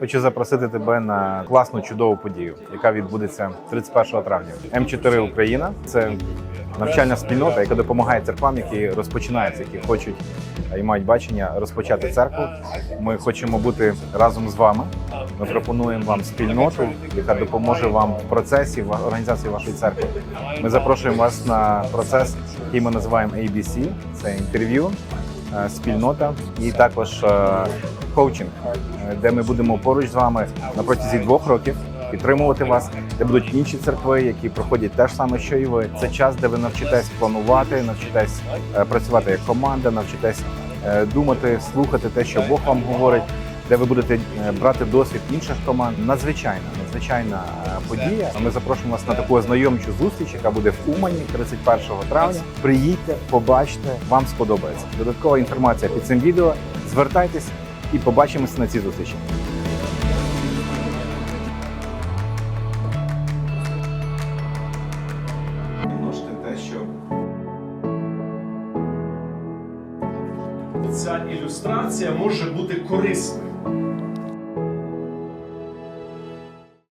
Хочу запросити тебе на класну чудову подію, яка відбудеться 31 травня. М4 Україна це навчальна спільнота, яка допомагає церквам, які розпочинаються, які хочуть і мають бачення розпочати церкву. Ми хочемо бути разом з вами. Ми пропонуємо вам спільноту, яка допоможе вам в процесі в організації вашої церкви. Ми запрошуємо вас на процес, який ми називаємо ABC. Це інтерв'ю, е, спільнота і також е, коучинг, е, де ми будемо поруч з вами на протязі двох років. Підтримувати вас, де будуть інші церкви, які проходять те ж саме, що і ви. Це час, де ви навчитесь планувати, навчитесь е, працювати як команда, навчитесь е, думати, слухати те, що Бог вам говорить, де ви будете брати досвід інших команд. Надзвичайна, надзвичайна подія. Ми запрошуємо вас на таку ознайомчу зустріч, яка буде в Умані 31 травня. Приїдьте, побачте, вам сподобається. Додаткова інформація під цим відео. Звертайтесь і побачимося на цій зустрічі. Ця ілюстрація може бути корисною.